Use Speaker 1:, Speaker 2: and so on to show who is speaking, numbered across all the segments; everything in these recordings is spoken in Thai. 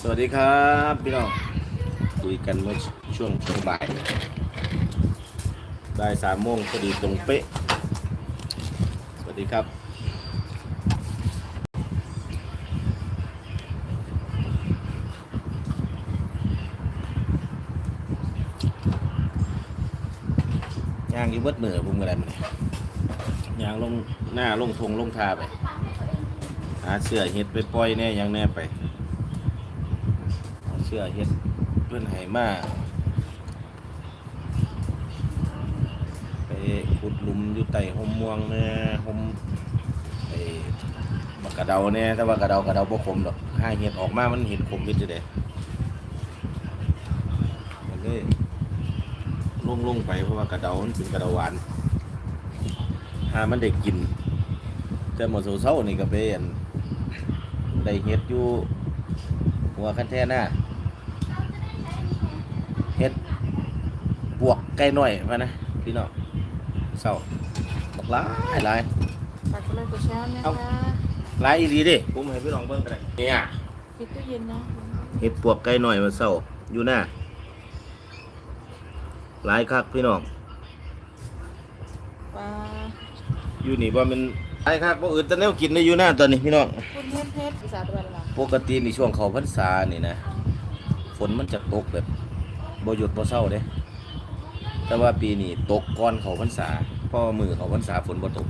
Speaker 1: สวัสดีครับพี่น้องคุยกันเมื่อช่วงช่วงบ่ายได้สามโมงพอดีตรงเป๊ะ สวัสดีครับ ย่างอยู่เบิดเหนือผมกันเลยย่างลงหน้าลงทงลงทาไป หาเสื้อเห็ดไปปล่อยแน่ยังแน่ไป สื้อเห็ดเพื่อนไหมาไปขุดหลุมอยู่ใต้หมม่วงแน่หมไอ้บักกระเดาแน่แต่ว่ากระเดากระเดาบ่คมดอกห้าเห็ดออกมามันเห็ดคมเป็นจะเด้มันเลยลงลงไปเพราะว่ากระเดามันเป็นกระเดาหวานหามันได้กินแต่หมดเศร้าๆนี่ก็ไปอันได้เฮ็ดอยู่หัวคันแท่หน้า บวกไก่น้อยมานะพี่น้องเศร้าบักหลายหลาย
Speaker 2: ฝากกดไลค์กดแชร์นะคะ
Speaker 1: หลายอีหลีเดิผมให้พี่น้องเบิ่งกันเลยเนี่ย
Speaker 2: ปิดตู้เย็นนะ
Speaker 1: เฮ็ดบวกไก่น้อยมาเศร้าอยู่หน้าหลายคักพี่น้อง
Speaker 2: ปลา
Speaker 1: อยู่นี่ว่ามันหลายคักบ่อื่นแต่แนวกินได้อยู่หน้าตอนนี้พี่น้อง
Speaker 2: คุณเฮ็ดเฮ็ดภาษาตะวันออก
Speaker 1: ปกติในช่วงเขาพรรษานี่นะฝนมันจะตกแบบบ่หยุดบ่เศร้าเด้ แต่ว่าปีนี้ตกก่อนเขาพรรษาเพราะว่ามือเขาพรรษาฝนบ่ตก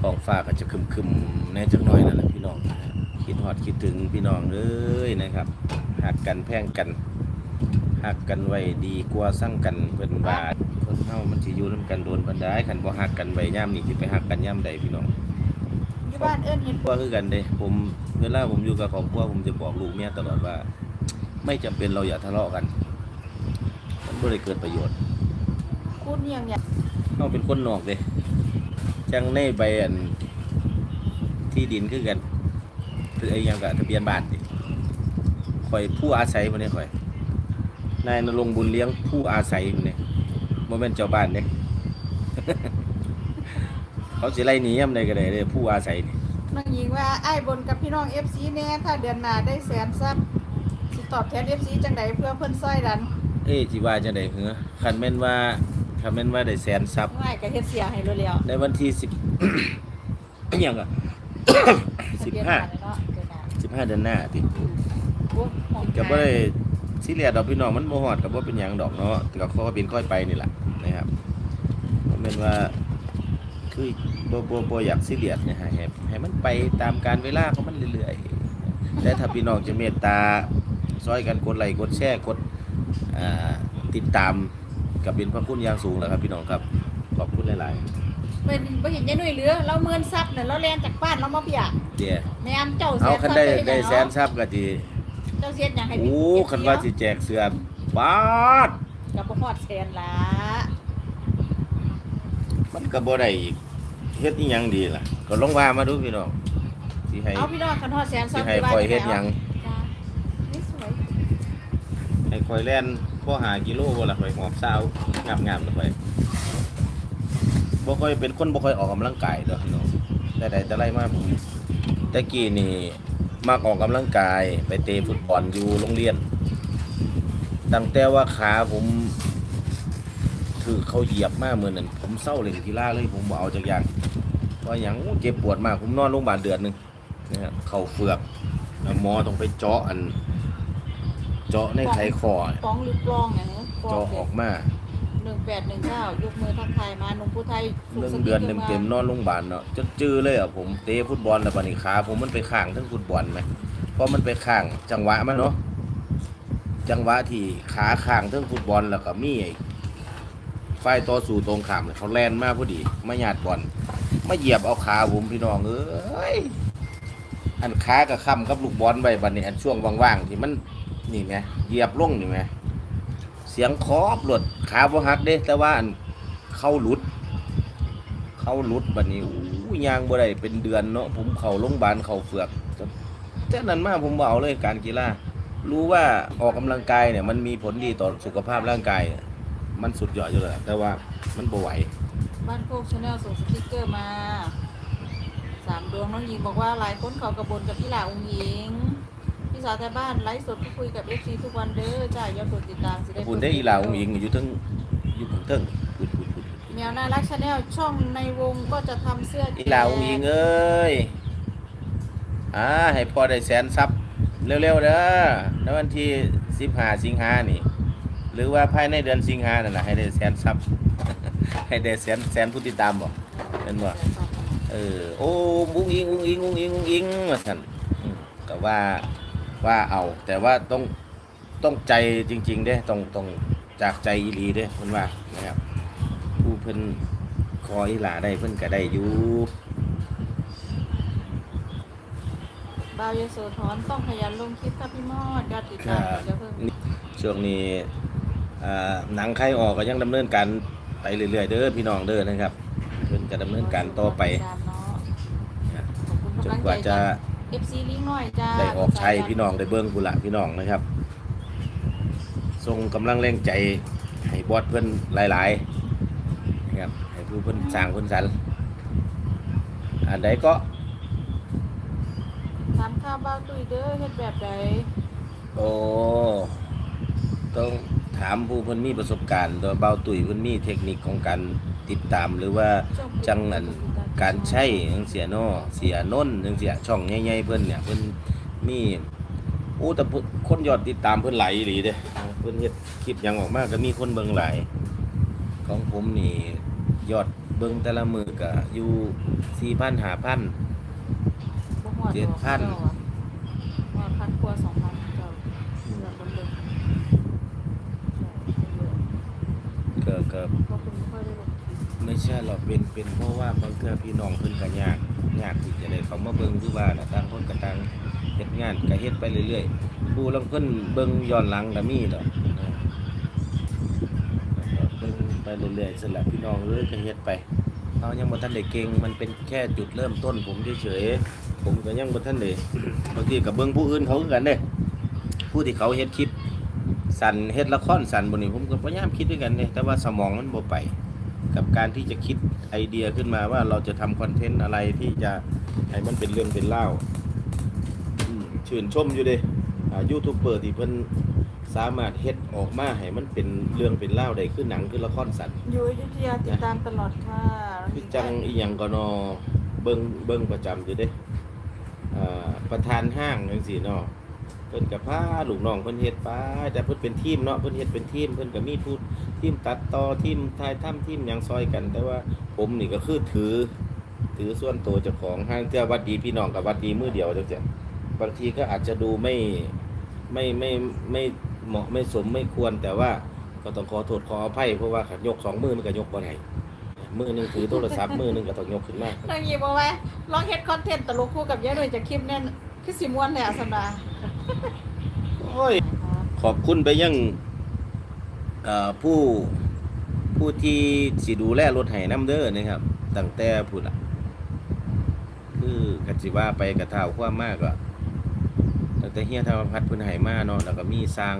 Speaker 1: ท้องฟ้าก็จะครึมๆแน่จักหน่อยนั่นแหละพี่น้องคิดฮอดคิดถึงพี่น้องเอ้ยนะครับหักกันแพงกันหักกันไว้ดีกว่าสั่งกันเพิ่นว่าคนเฮามันสิอยู่นํกันโดนปานใดคันบ่หักกันไว้ยามนี้สิไปหักกันยามใดพี่น้อง
Speaker 2: อยู่บ้านเอิ้นเฮ็ด
Speaker 1: ครอบครัวคือกันเด้ผมเวลาผมอยู่กับครอบครัวผมจะบอกลูกเมียตลอดว่า ไม่จำเป็นเราอย่าทะเลาะกัน มันไม่ได้เกิดประโยชน์
Speaker 2: คุณเนียงเนี่ย
Speaker 1: เราเป็นคนนอกเด้จังในใบอันที่ดินคือกันคือไอ้หยังกับทะเบียนบ้านดิข่อยผู้อาศัยมันเนี่ยข่อย นายนรงค์บุญเลี้ยงผู้อาศัยมันเนี่ยโมเมนเจ้าบ้านเนี่ยเขาสิไล่หนียามใดก็ได้เลยผู้อาศัยนี่
Speaker 2: น้องหญิงว่าไอ้ายบนกับพี่น้อง FC แน่ถ้าเดือนหน้าได้แสนซับสิตอบแทน FC จังใดเพื่อเพิ่นซอยดัน
Speaker 1: เอ้ที่ว่าจะได้เหรอคันแม่นว่าคันแม่นว่าได้แสนซับ
Speaker 2: ง่ายก็เฮ็ดเสียให้เร็ว
Speaker 1: ในวันที่สิบอหย่างอะ
Speaker 2: ๆ
Speaker 1: สิบห้า
Speaker 2: เนาะเดือนหน้า
Speaker 1: สิบห้าเดือนหน้าติ
Speaker 2: โอ้หอม
Speaker 1: ก็บ่ได้ซีเรียสดอกพี่น้องมันบ่ฮอดก็บ่เป็นหยังดอกเนาะก็ขอเป็นค่อยไปนี่แหละนะครับบ่แม่นว่าคือบ่บ่บ่อยากซีเรียสเนี่ยให้ให้ให้มันไปตามการเวลาของมันเรื่อยๆแต่ถ้าพี่น้องจะเมตตาซอยกันกดไลค์กดแชร์กดอ่า ติดตามกับเป็นพระคุณอย่างสูงแหล้วครับพี่น้องครับขอบคุณหลาย
Speaker 2: เป็นบ่เห็นยายหนุ่ยเหลือเราเมินซับน่ะเราแล่นจากบ้านเรามาเปียก
Speaker 1: ๆเดี๋ยว
Speaker 2: แม่นเจ้าแส
Speaker 1: เอา
Speaker 2: น
Speaker 1: คัน
Speaker 2: ซับ
Speaker 1: ได้
Speaker 2: ปเฮ็
Speaker 1: ได้
Speaker 2: หยัง
Speaker 1: แสนทรัพย์ก็สิ
Speaker 2: เจ้าเสียนหยังให้
Speaker 1: โอ้คันว่าสิแจกเสื้อบาท
Speaker 2: กับบ่ฮอดแสนละ
Speaker 1: มันก็บ่ได้อีกเฮ็ดอีหยังดีล่ะ ก็ลองว่ามาดูพี่น้องสิให้
Speaker 2: เอาพี่น้องคันฮอดแสนซั
Speaker 1: สิ
Speaker 2: บ
Speaker 1: ให้คอยเฮ็ดหยัง
Speaker 2: จ้านี่สวย
Speaker 1: คอยแล่นพ่อหากิโลบ่ล่ะคอยหอบซาวงามๆนะคอยบ่ค่อยเป็นคนบ่ค่อยออกกำลังกายเด้อพี่น้องแต่ใดแต่ไรมาผมแต่กี้นี่มักออกกำลังกายไปเตะฟุตบอลอยู่โรงเรียน ตั้งแต่ว่าขาผมถือเขาเหยียบมากเหมือนั้นผมเศร้าเล่นกีฬาเลยผมบ่เอาจากอย่างเพราะอย่างเจ็บปวดมากผมนอนโรงพยาบาลเดือนหนึ่งนะฮะเข่าเฟือกแล้วหมอต้องไปเจาะอัน เจาะในไขคอ
Speaker 2: ป้องหรือปลองอย่างนี้ปลอ
Speaker 1: เจาะ
Speaker 2: ง
Speaker 1: ออกมา
Speaker 2: หนึ่งแปดหนึ่งเก้ายกมือทักทายมาหนุ่มผู้ไทย
Speaker 1: หนึ่งเดือนเต็มๆนอนโรงพยาบาลเนาะจนจื้อเลยอะผมเตะฟุตบอลแล้วบัดนี้ขาผมมันไปข้างทั้งฟุตบอลไหมเพราะมันไปข้างจังหวะมันเนาะจังหวะที่ขาข้างทั้งฟุตบอลแล้วก็มีไอ้ไฟต่อสู่ตรงขามเนี่ยเขาแลนมาพอดีมาหยาดบอลมาเหยียบเอาขาผมพี่น้องเอ้ยอันขากับค้ำกับลูกบอลไว้บัดนี้อันช่วงว่างๆที่มัน นี่ไหมเหยียบลงนี่ไหมเสียงคอบหลดขาบ่หักเด้ แต่ว่าอันเข้าหลุด เข้าหลุดบัดนี้อู้ยางบ่ได้เป็นเดือนเนาะผมเข้าโรงพยาบาลเข้าเฟือกแต่นั้นมากผมเอาเลยการกีฬารู้ว่าออกกำลังกายเนี่ย มันมีผลดีต่อสุขภาพร่างกาย มันสุดยอดอยู่แล้วแต่ว่ามันบ่ไหว
Speaker 2: บ้านโคกชาแนลส่งสติ๊กเกอร์มาสามดวงน้องหญิงบอกว่าหลายคนเขากระบนกับพี่หลาองค์หญิง สาวไทยบ้านไลฟ์สดคุยกับ FC ทุกวันเด้อจ้ายอดกดติดตามสิได้
Speaker 1: คุณได้อีหลาองหญิงอยู่ทั้งอยู่ข้างเทิงพูดพูดพูด
Speaker 2: แมวน่ารักชาแนลช่องในวงก็จะทำเสื้อ
Speaker 1: อีหลาองหญิงเอ้ยอ่าให้พอได้แสนซับเร็วๆเด้อในวันที่15สิงหานี่ หรือว่าภายในเดือนสิงหานั่นน่ะให้ได้แสนซับให้ได้แสนแสนผู้ติดตามบ่เป็นบ่เออโอ้อุ้งอิงอุ้งอิงอุ้งอิงอุ้งอิงว่าซั่นอืมก็ว่า ว่าเอา แต่ว่าต้องต้องใจจริง ๆ เด้ต้องต้องจากใจอีหลีเด้เพิ่นว่านะครับ ผู้เพิ่นคออีหลาได้เพิ่นก็ได้อยู่
Speaker 2: บาวยโสธรต้องขยันลงคลิปครับพี่มอดยอดติดตามก็จะเพิ่ม
Speaker 1: ช่วงนี้อ่าหนังใครออกก็ยังดำเนินการไปเรื่อยๆเด้อพี่น้องเด้อนะครับเพิ่นจะดำเนินการต่อไป
Speaker 2: ขอบคุณ
Speaker 1: จน
Speaker 2: กำลัง
Speaker 1: กว่า
Speaker 2: ใจ
Speaker 1: จะ
Speaker 2: จาก FC ลิงน้อยจ้า
Speaker 1: ได้ออกชัยพี่น้องได้เบิ้งกุละพี่น้องนะครับส่งกำลังแรงใจให้บอดเพิ่นหลายๆนะครับให้ผู้เพิ่นสร้างเพิ่นสรรค์อันใดก็
Speaker 2: ถามข้าวบ้าวตุ้ยเด้อเฮ็ดแบบใด
Speaker 1: โอ้ต้องถามผู้เพิ่นมีประสบการณ์โดยเบาตุ๋ยเพิ่นมีเทคนิคของการติดตามหรือว่าจังอัน การใช้จังเสียเนอเสียน้นจังเสียช่องใหญ่ๆเพิ่นเนี่ยเพิ่นมีโอ้แต่เพิ่นคนยอดติดตามเพิ่นหลายอีหลีเด้เพิ่นเฮ็ดคลิปหยังออกมาก็มีคนเบิ่งหลายของผมนี่ยอดเบิ่งแต่ละมือก็อยู่4,000 5,000
Speaker 2: บ่ฮอด
Speaker 1: เจ็ดพัน
Speaker 2: ฮอดพันกว่า2,000เจ้าเสือคนเบิ่ง
Speaker 1: ก็ก็
Speaker 2: ก็คุณ ไม่
Speaker 1: ใช่หรอกเป็นเป็นเพราะว่าบางเทื่อพี่น้องเพิ่นก็ยากยากที่จะได้เขามาเบิ่งคือว่าน่ะต่างคนก็ต่างเฮ็ดงานก็เฮ็ดไปเรื่อยๆผู้ลางเพิ่นเบิ่งย้อนหลังก็มีดอกนะเบิ่งไปเรื่อยๆสลับพี่น้องเอ้ยก็เฮ็ดไปเฮายังบ่ทันได้เก่งมันเป็นแค่จุดเริ่มต้นผมเฉยๆผมก็ยังบ่ทันได้บางทีก็เบิ่งผู้อื่นเขาคือกันเด้ผู้ที่เขาเฮ็ดคลิปสั่นเฮ็ดละครสั่นบ่นี่ผมก็พยายามคิดด้วยกันเด้แต่ว่าสมองมันบ่ไป กับการที่จะคิดไอเดียขึ้นมาว่าเราจะทำคอนเทนต์อะไรที่จะให้มันเป็นเรื่องเป็นเล่าวอืมชื่นชมอยู่เด้อ่ายูทูบเบอร์ที่เพิ่นสามารถเฮ็ดออกมาให้มันเป็นเรื่องเป็นเล่าวได้คือหนังคือละครสัตว์
Speaker 2: อยู่อยุธยาติดตามตลอดค่ะ
Speaker 1: คือจังอีหยังก็นอเบิ่งเบิ่งประจำอยู่เด้อ่าประธานห้างจังซี่เนาะ เพิ่นก็พาลูกน้องเพิ่นเฮ็ดไปแต่เพิ่นเป็นทีมเนาะเพิ่นเฮ็ดเป็นทีมเพิ่นก็มีผู้ทีมตัดต่อทีมถ่ายทำทีมหยังซอยกัน แต่ว่าผมนี่ก็คือถือ ถือส่วนตัวเจ้าของห้างเจ้าวัดดีพี่น้องกับวัดดีมือเดียวจังซี่บางทีก็อาจจะดูไม่ไม่ไม่ไม่เหมาะไม่สมไม่ควรแต่ว่าก็ต้องขอโทษขออภัยเพราะว่าขันยกสองมือมันก็ยกบ่ได้มือหนึงถือโทรศัพท์มือหนึงก็ต้องยกขึ้นมา
Speaker 2: นางยีบอกว่าลองเฮ็ดคอนเทนต์ตลกคู่กับยายหน่อยจากคลิปเนี่ยคือสิม่วนแหละสำหรับ
Speaker 1: โอ้ยขอบคุณไปยังเอ่อผู้ผู้ที่สิดูแลรถไห้น้ำเด้อนะครับ ตั้งแต่พูดอะคือกัจิว่าไปกระเท่าความมากก็ตั้งแต่เฮียธรรมพัฒน์พิ่นไห้มาเนาะแล้วก็มีสร้าง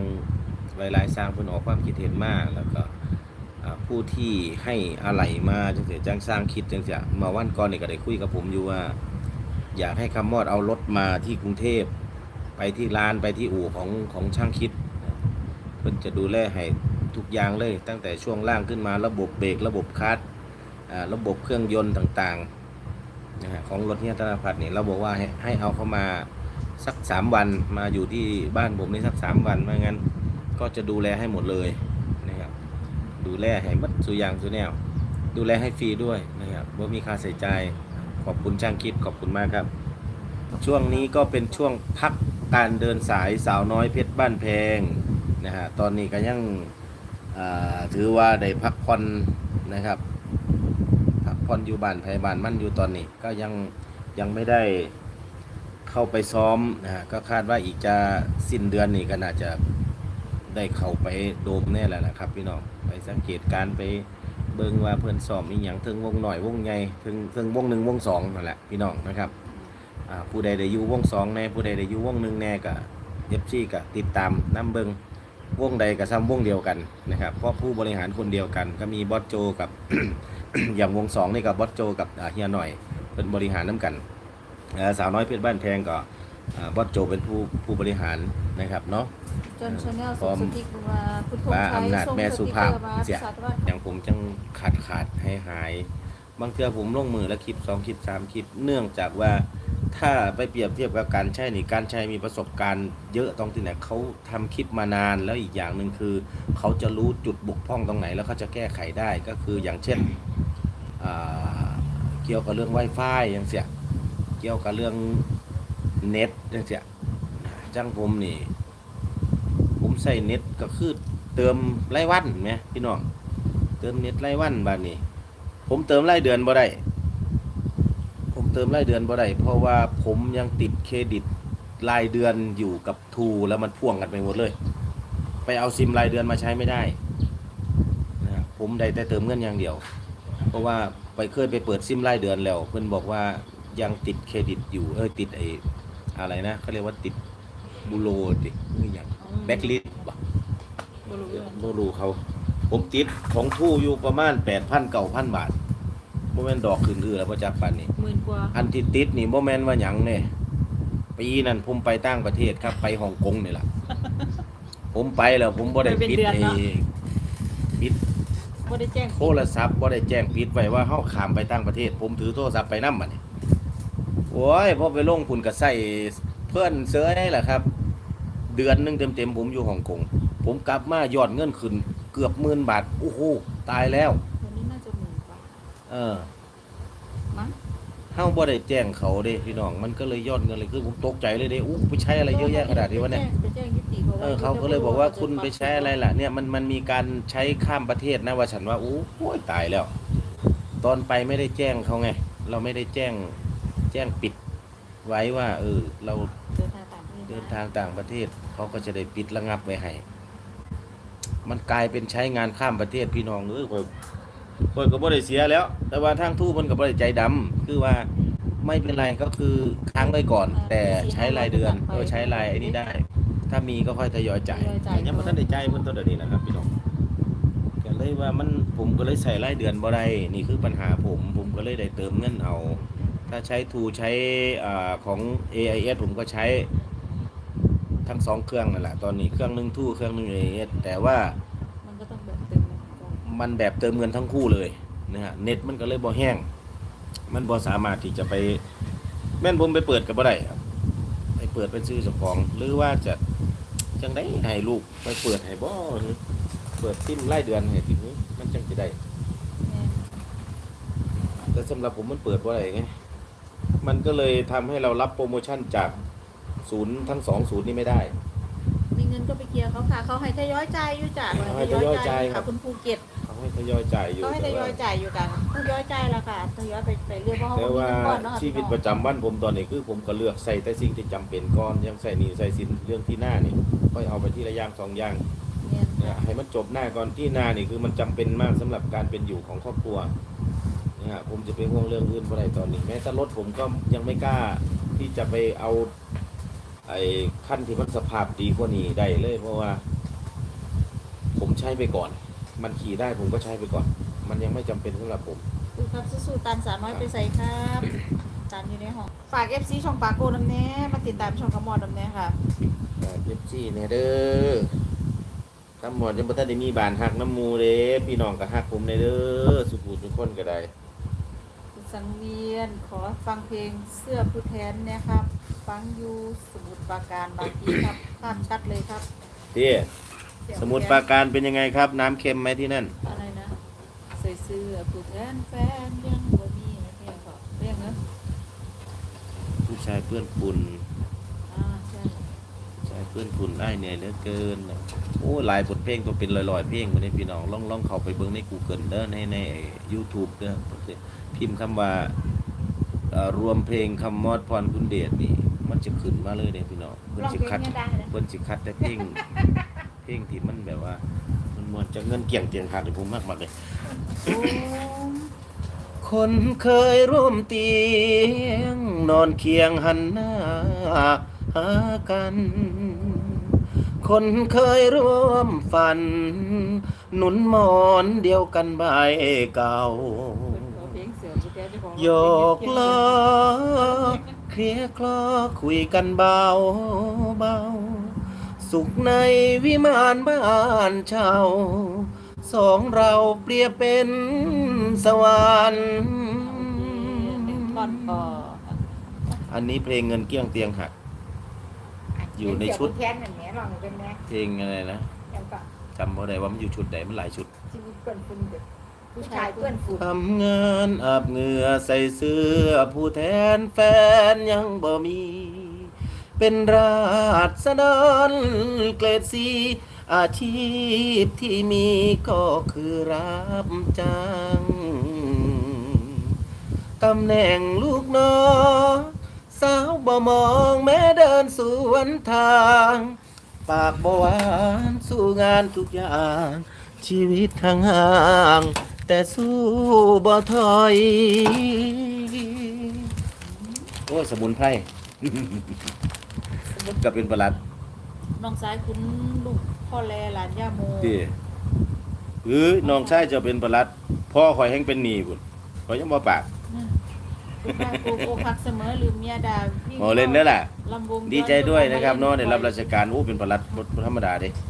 Speaker 1: หลายๆสร้างเพิ่นออกความคิดเห็นมากแล้วก็ผู้ที่ให้อะไหลมาจังซี่จังสร้างคิดจังซี่มาวันก่อนนี่ก็ได้คุยกับผมอยู่ว่า อยากให้คำมอดเอารถมาที่กรุงเทพ ไปที่ร้านไปที่อู่ของของช่างคิดเพิ่นจะดูแลให้ทุกอย่างเลย ตั้งแต่ช่วงล่างขึ้นมาระบบเบรกระบบคลัตช์อ่าระบบเครื่องยนต์ต่างๆนะฮะของรถเฮียธนพัฒน์เนี่ยเราบอกว่าให้ให้เอาเข้ามาสักสามวันมาอยู่ที่บ้านผมนี่สักสามวันไม่งั้นก็จะดูแลให้หมดเลยนะครับดูแลให้มัดสุยางสุแนว ดูแลให้ฟรีด้วยนะครับว่ามีค่าใช้จ่ายขอบคุณช่างคิดขอบคุณมากครับ ช่วงนี้ก็เป็นช่วงพัก การเดินสายสาวน้อยเพชรบ้านแพงนะฮะตอนนี้ก็ยังถือว่าได้พักผ่อนนะครับพักผ่อนอยู่บ้านไทยบ้านมั่นอยู่ตอนนี้ก็ยังยังไม่ได้เข้าไปซ้อมนะฮะก็คาดว่าอีกจะสิ้นเดือนนี้ก็น่าจะได้เข้าไปโดมแน่แล้วนะครับพี่น้องไปสังเกตการ์ไปเบิ่งว่าเพื่อนซ้อมอีหยังถึงวงหน่อยวงใหญ่ถึงถึงวงหนึ่งวงสองนั่นแหละพี่น้องนะครับ ผู้ใดได้อยู่วงสองแน่ผู้ใดได้อยู่วงหนึ่งแน่ก็เอฟซีก็ติดตามน้ำเบิงวงใดก็ซ้ำวงเดียวกันนะครับเพราะผู้บริหารคนเดียวกัน ก็มีบอสโจกับ อย่างวงสองนี่กับบอสโจกับอ่าเฮียหน่อยเป็นบริหารน้ำกันเอ่อสาวน้อยเพชรบ้านแพงก็อ่าบอสโจเป็นผู้ผู้บริหารนะครับเนาะ
Speaker 2: จนชาแนล
Speaker 1: พร้
Speaker 2: ส่
Speaker 1: องม
Speaker 2: สติ๊กมาคุณธง
Speaker 1: ว่า
Speaker 2: ชัย
Speaker 1: อำนาจ
Speaker 2: ส่ง
Speaker 1: แม่
Speaker 2: ส
Speaker 1: สุ
Speaker 2: ติ๊ก
Speaker 1: ภาพ
Speaker 2: เกอร์มา
Speaker 1: เสีย
Speaker 2: สาธุว่า
Speaker 1: อย่างผมจังขาดขาดให้หาย บางเทื่อผมลงมือแล้วคลิปสองคลิปสามคลิป เนื่องจากว่าถ้าไปเปรียบเทียบกับการใช้นี่การใช้มีประสบการณ์เยอะตรงที่ไหนเขาทำคลิปมานานแล้วอีกอย่างหนึ่งคือ เขาจะรู้จุดบกพร่องตรงไหนแล้วเขาจะแก้ไขได้ก็คืออย่างเช่นเกี่ยวกับเรื่อง Wi-Fi อย่างเสียเกี่ยวกับเรื่องเน็ตอย่างเสียจังผมนี่ ผมใส่เน็ตก็คือเติมไรายวันไหมพี่น้องเติมเน็ตไรายวันบาดนี้ ผมเติมรายเดือนบ่ได้ ผมเติมรายเดือนบ่ได้เพราะว่าผมยังติดเครดิตรายเดือนอยู่กับทูแล้วมันพ่วงกันไปหมดเลย ไปเอาซิมรายเดือนมาใช้ไม่ได้นะครับผมได้แต่เติมเงินอย่างเดียว เพราะว่าไปเคยไปเปิดซิมรายเดือนแล้ว เพื่อนบอกว่ายังติดเครดิตอยู่เออติดไอ้อะไรนะเขาเรียกว่าติดบูโรตินี่อย่างแบ็กลิสบ่
Speaker 2: บ่รู้เรื่อง
Speaker 1: โนรูเขา ผมติดของทู่อยู่ประมาณแปดพันเก้าพันบาทโมเมนดอกคืนอือแล้วประจักปันนี่
Speaker 2: หมื่นกว่า
Speaker 1: อันที่ติดนี่โมเมนว่าหยังเนี่ยปีนั้นผมไปต่างประเทศครับ ไปฮ่องกงนี่แหละผมไปแล้วผมบ่ได้ปิดไอ้ปิด
Speaker 2: บ่ได้แจ้ง
Speaker 1: โทรศัพท์บ่ได้แจ้งปิดไว้ว่าเฮาข้ามไปต่างประเทศ ผมถือโทรศัพท์ไปนำบัดนี้โอ้ยพอไปลงคุณก็ใส่เพื่อนเสือได้แหละครับ เดือนหนึงเต็มๆผมอยู่ฮ่องกงผมกลับมายอดเงินขึ้นเกือบหมื่นบาทโอ้โหตายแล้ว
Speaker 2: วันนี้น่าจะหมื่นกว่า
Speaker 1: เออ
Speaker 2: มั้ง
Speaker 1: เฮาบ่ได้แจ้งเขาเด้พี่น้องมันก็เลยยอดเงินเลยคือผมตกใจเลยเด้อู้ไปใช้อะไรเยอะแยะขนาดนี้วะเนี่ย
Speaker 2: ไปแจ้งยุติเขา
Speaker 1: เออเขาก็เลยบอกว่าคุณไปใช้อะไรล่ะเนี่ยมันมันมีการใช้ข้ามประเทศนะว่าฉันว่าโอ้โหตายแล้ว ตอนไปไม่ได้แจ้งเขาไง เราไม่ได้แจ้งแจ้งปิดไว้ว่าเออเรา
Speaker 2: เดินทางต่างประเทศ
Speaker 1: เดินทางต่างประเทศเขาก็จะได้ปิดระงับไว้ให้ มันกลายเป็นใช้งานข้ามประเทศพี่น้องเออคอยคอยก็บ่ได้เสียแล้ว แต่ว่าทางทู่มันก็บ่ได้ใจดำคือว่าไม่เป็นไรก็คือค้างไว้ก่อน แต่ใช้รายเดือนเออใช้รายไอ้นี้ได้ ถ้ามีก็ค่อยทยอยจ่ายแต่ยังบ่ทันได้จ่ายเพิ่นตัวเดี๋ยวนี้นะครับพี่น้องก็เลยว่ามันผมก็เลยใส่รายเดือนบ่ได้นี่คือปัญหาผมผมก็เลยได้เติมเงินเอา ถ้าใช้ทูใช้อ่าของ AIS ผมก็ใช้ ทั้งสองเครื่องนั่นแหละตอนนี้เครื่องหนึงทู่เครื่องหนึง AIS แต่ว่า
Speaker 2: มันก็ต้องแบบเต็มนะ
Speaker 1: มันแบบเติมเงินทั้งคู่เลยนะฮะเน็ตมันก็เลยบ่แห้ง มันบ่สามารถที่จะไป แม่นผมไปเปิดกับบ่ได้ครับไปเปิดเป็นซื้อเจ้าของ หรือว่าจะจังได้ให้ลูกไปเปิดให้บ่หรือเปิดซิมรายเดือนให้ทีนี้ มันจังจะได้
Speaker 2: แม่
Speaker 1: แต่สำหรับผมมันเปิดบ่ได้ไงมันก็เลยทำให้เรารับโปรโมชั่นจาก ศูนย์ทั้งสองศูนย์นี่ไม่ได้
Speaker 2: มีเงินก็ไปเคลียร์เขาค่ะ เขาให้ทยอยจ่ายอยู่จ้ะ
Speaker 1: เขาให้ทยอยจ่ายครับ
Speaker 2: ค่ะคุณภูเก็ต
Speaker 1: เขาให้ทยอยจ่ายอยู่
Speaker 2: เขาให้ท
Speaker 1: แต่
Speaker 2: ยอ
Speaker 1: ว่าย
Speaker 2: จ่ายอยู่กันทยอยจ่ายแล้วค่ะทยอยไปไปเรื่อยเพราะเขา
Speaker 1: แต่
Speaker 2: มี
Speaker 1: ว่า
Speaker 2: เงินก้อนเนาะค่ะ
Speaker 1: ชีวิตประจำวันผมตอนนี้คือผมก็เลือกใส่แต่สิ่งที่จำเป็นก่อนอยังใส่นี่ใส่สินเรื่องที่หน้านี่ค่อยเอาไปที่ละอย่างสองอย่าง
Speaker 2: เนี่ย
Speaker 1: เนี่ยให้มันจบหน้าก่อนที่หน้านี่คือมันจำเป็นมากสำหรับการเป็นอยู่ของครอบครัวนะฮะผมจะไปห่วงเรื่องอื่นบ่ได้ตอนนี้ แม้แต่รถผมก็ยังไม่กล้าที่จะไปเอา ไอ้ขั้นที่มันสภาพดีกว่านี้ได้เลย เพราะว่า ผมใช้ไปก่อน มันขี่ได้ผมก็ใช้ไปก่อน มันยังไม่จำเป็นสำหรับผม
Speaker 2: ดูครับสู้ๆตันสามน้อยไปใส่ครับตันอยู่ในห้องฝาก FC ช่องปาโก้น้ำแน่มาติดตามช่องกระมอดน้ำแน่ค่ะ
Speaker 1: เจ็บซี่เนี่ยเด้อทำหมดยังบ่ทันได้มีบานหักน้ำหมูเด้พี่น้องก็หักผมในเด้อ สุขุทุกคนก็ได้
Speaker 2: คุณสังเวียนขอฟังเพลงเสื้อผู้แทนเนี่ยครับ ฟังอยู่สมุทรปราการบางทีครับภาพชัดเลยครับ
Speaker 1: ที่
Speaker 2: เสียง
Speaker 1: สมุทรปราการเป็นยังไงครับ น้ำเค็มไหมที่นั่น
Speaker 2: อะไรนะใส่เสื้อผู้แทนแฟนยังบ่มีนะเพลงเขาเพลงนะ
Speaker 1: ผู้ชายเพื่อนคุณ
Speaker 2: อ่าใช่
Speaker 1: ผู้ชายเพื่อนคุณได้เหนื่อยเหลือเกินน่ะโอ้หลายบทเพลงก็เป็นลอยๆเพลงมาเนี่ยพี่น้องลองลองเข้าไปเบิ่งใน Google เด้อในใน YouTube เด้อพิมพ์คำว่าเอ่อรวมเพลงคำมอดพรคุณเดชนี่ มันจะขึ้นมาเลยเด้พี่น้องเพิ่น
Speaker 2: ร้อง
Speaker 1: สิ
Speaker 2: เพล
Speaker 1: คั
Speaker 2: ง
Speaker 1: ด
Speaker 2: เนี่ยได้นะ
Speaker 1: เพิ่นสิคัดแต่เพลงเพลงที่มันแบบว่า มันมวนจะเงินเกี่ยงเตียงขาดให้ผมมากมากเลย
Speaker 2: โอ้
Speaker 1: คนเคยร่วมเตียง นอนเคียงหันหน้าหากัน คนเคยร่วมฝัน หนุนหมอนเดียวกันใบเก่า
Speaker 2: เพิ่นขอเพลงเสือผู้แทนเจ้าของ
Speaker 1: โยกล้อเค ลียคลอคุยกันเบาเบาสุขในวิมานบ้านเช่าสองเราเปรียบเป็นสวรรค์
Speaker 2: ท่อนก่อ
Speaker 1: อันนี้เพลงเงินเกี้ยงเตียงหัก อยู่ในชุด
Speaker 3: แทนอย่างเนี้ยลองเป็นแม่
Speaker 1: เพลงอะไรนะ
Speaker 3: แล้วก็
Speaker 1: จำบ่ได้ว่ามันอยู่ชุดไหนมันหลายชุด
Speaker 3: ชีวิตเปื้อนฝุ่นเด็ก ผู้ชายเปื้อนฝุ่น
Speaker 1: ทำงานอาบเหงื่อใส่เสื้อ ผู้แทนแฟนยังบ่มี เป็นราษฎรเกรดสีอาชีพที่มีก็คือรับจ้างตำแหน่งลูกน้องสาวบ่มองแม้เดินสวนทาง ปากบ่หวาน สู้งานทุกอย่าง ชีวิตทางห่าง แต่สู้บ่ถอยโอ้ยสมุนไพรก็เป็นประหลัด
Speaker 2: น้องซ้ายคุณลูกพ่อแลหลานย่าโม
Speaker 1: ที่เออน้องชายจะเป็นประหลัด พ่อคอยแห่งเป็นหนี้พุ่นคอยยังบ่ปาก
Speaker 2: อืมคุณแม่ครูโอคักเสมอลืมเมียดาวิ่ง
Speaker 1: หมอเล่นเด้อล่ะ
Speaker 2: ลำวง
Speaker 1: ดีใจด้วยนะครับเนาะได้รับราชการโอ้เป็นประหลัดบ่ธรรมดาเด้เป็น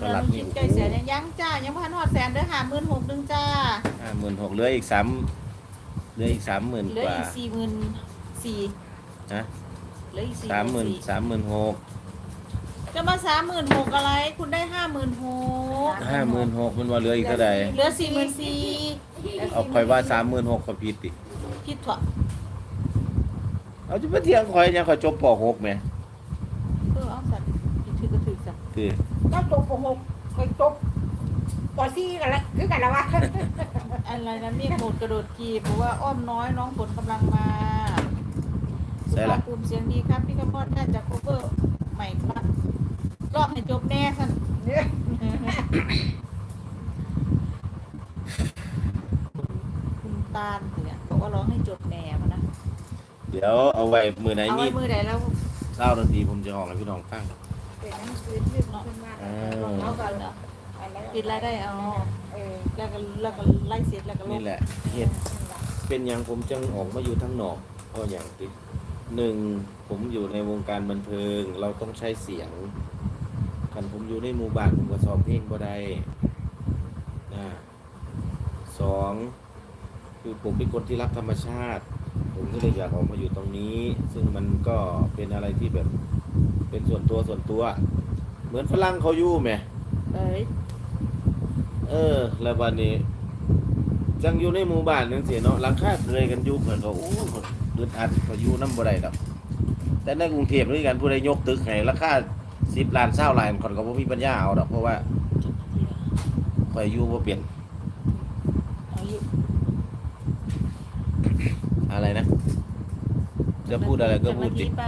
Speaker 2: คุณ
Speaker 1: ป
Speaker 2: อ
Speaker 1: ระหลัด
Speaker 2: นุ
Speaker 1: นี่
Speaker 2: ชิตใจแสนยังยังจ้า ยังพันหอดแสนเด้อหาหมื่นหกนึงจ้า
Speaker 1: ห้าหมื่นหกเหลืออีกสามเหลืออีกสามหมื่น
Speaker 2: เหลื
Speaker 1: ก
Speaker 2: อ
Speaker 1: ว่า
Speaker 2: อีกสี่หมื่นสี่
Speaker 1: นะ
Speaker 2: เหลืออีกสี่
Speaker 1: สามหมื่นสามหมื่นหก
Speaker 2: จะมาสามหมื่นหกอะไร คุณได้ห้าหมื่นหก
Speaker 1: ห้าหมื่นหกมันว่าเหลืออีกเท่าใด
Speaker 2: เหลือสี่หมื่นสี่
Speaker 1: เอาคอยว่าสามหมื่นหกก็ผิดดิ
Speaker 2: คิดเถอะ
Speaker 1: เอาจะไปเที่ยงคอยยังคอยจบปหกไหม
Speaker 2: เออเอาสัตว์คิดถือก็ถือสัตว์
Speaker 1: คือ
Speaker 3: ก็จบปหกเคยจบปสี่กันละคือกันล้วะ
Speaker 2: อะไรนะมีโหดกระโดดกีบเพราะว่าอ้อมน้อยน้องฝนกำลังมา
Speaker 1: ใช่ละ
Speaker 2: ภูมิเสียงดีครับพี่กระพอดน่าจะ cover ใหม่ครับรอบให้จบแน่ค่ะ
Speaker 3: เนี่ย
Speaker 2: คุณตาลเนี่ยบอกว่าร้องให้จบแน่มานะ
Speaker 1: เดี๋ยวเอาไว้มือไหน
Speaker 2: เอา
Speaker 1: มี
Speaker 2: ไว้มือไหนแล้ว
Speaker 1: เศร้าดนตรีผมจะออกให้พี่น้องฟัง
Speaker 3: เป็นหนังสือที่เนาะขึ้นมา
Speaker 1: เออ
Speaker 3: เอากันเนาะ
Speaker 2: ปิดรายได้เอา
Speaker 3: เออ
Speaker 2: แล้วก็แล้วก็ไล่เสียแล้วก็ล
Speaker 1: นี่
Speaker 2: บ
Speaker 1: แหละเหตุเป็นอย่างผมจึงออกมาอยู่ทั้งนอกก็อย่างที่หนึ่งผมอยู่ในวงการบันเทิง เราต้องใช้เสียงคันผมอยู่ในหมู่บ้านผมก็ซ้อมเพลงก็ได้นะสองคือผมเป็นคนที่รักธรรมชาติ ผมก็เลยอยากออกมาอยู่ตรงนี้ ซึ่งมันก็เป็นอะไรที่แบบ เป็นส่วนตัวส่วนตัว เหมือนฝรั่งเขาอยู่ไหม
Speaker 2: เอ้ย
Speaker 1: เออ แล้ววันนี้ จังอยู่ในหมู่บ้านนั่นสิเนาะหลังคาเลยกันอยู่เพิ่นก็โอ้อึดอัดก็อยู่นำบ่ได้ดอกแต่ในกรุงเทพด้วยกันผู้ใดยกตึกให้ราคา10ล้าน20ล้านคนก็บ่มีปัญญาเอาดอกเพราะว่าข่อยอยู่บ่เป็น
Speaker 2: เอาอยู่
Speaker 1: อะไรนะ จะพูดอะไรก็พูด
Speaker 2: จากนา
Speaker 1: ดิ
Speaker 2: ทีไป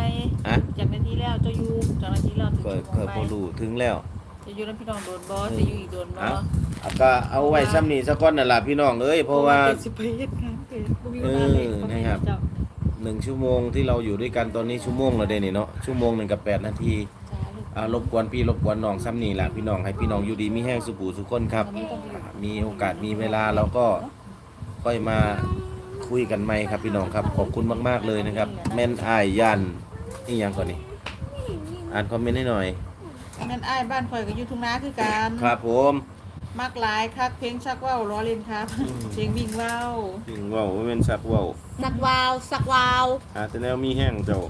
Speaker 1: ฮะ
Speaker 2: จากนาทีแล้วจะอยู่จากนาทีแล้วถึง
Speaker 1: ข่อย
Speaker 2: ชั่วโม
Speaker 1: ข่อย
Speaker 2: ง
Speaker 1: บ่
Speaker 2: ไป
Speaker 1: รู้ถึงแล้ว
Speaker 2: จะอยู่น้ำพี่น้องโดนบอสจะอยู่อีกโดนบอ
Speaker 1: เอ้า
Speaker 2: ส
Speaker 1: เอาก็เอาไว้ซ้ำนี้ซะก่อนนั่นล่ะพี่น้องเอ้ยเพราะว่า
Speaker 2: เป็นสิบเอ็ดงานเกิดบ่มีเวลาเลย
Speaker 1: เออ
Speaker 2: เขาไม่
Speaker 1: นะครับ
Speaker 2: เจ้า
Speaker 1: หนึ่งชั่วโมงที่เราอยู่ด้วยกันตอนนี้ชั่วโมงแล้วเด้นี่เนาะชั่วโมงหนึ่งกับแปดนาที
Speaker 2: จ้าลูก
Speaker 1: อ่ารบกวนพี่รบกวนน้องซ้ำนี่แหละพี่น้องให้พี่น้องอยู่ดีมีแห้งสุขูสุขคนครับ มีโอกาสมีเวลาเราก็ค่อยมา คุยกันใหม่ครับพี่น้องครับ ขอบคุณมาก ๆ เลยนะครับ แม่นอายยันนี่ยังก่อนนี่อ่านคอมเมนต์ให้หน่อย
Speaker 2: อันนั้นอ้ายบ้านข่อยกับยูทุ่งนาคือกัน
Speaker 1: ครับผม
Speaker 2: มักหลายคักเพลงชักว่าวล้อเล่นครับ
Speaker 1: อืม
Speaker 2: เพลงวิ่งว่าว
Speaker 1: ถึงเว่าว่าเป็นสักเว่า
Speaker 3: สักวาวสักวาว
Speaker 1: อาแต่แนวมีแห้งเจ้า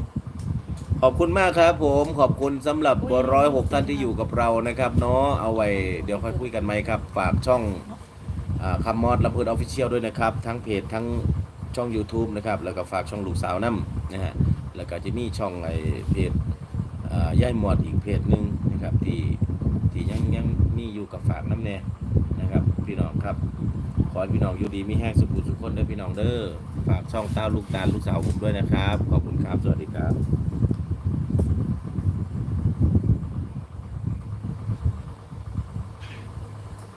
Speaker 1: ขอบคุณมากครับผมขอบคุณสำหรับร้อยหกท่านที่อยู่กับเรานะครับเนาะเอาไว้เดี๋ยวค่อยคุยกันไหมครับ ฝากช่องอ่าคำมอดละเพิดออฟฟิเชียลด้วยนะครับ ทั้งเพจทั้ง ช่อง YouTube นะครับ แล้วก็ฝากช่องลูกสาวน้ำนะฮะ แล้วก็จะมีช่องไอ้เพจย่ายหมอดอีกเพจหนึ่งนะครับที่ที่ยังยังมีอยู่กับฝากน้ำแน่นะครับพี่น้องครับ ขอให้พี่น้องอยู่ดีมีแห้งสุขุสุขคนเด้อพี่น้องเด้อฝากช่องเต้าลูกตาลลูกสาวผมด้วยนะครับ ขอบคุณครับ สวัสดีครับ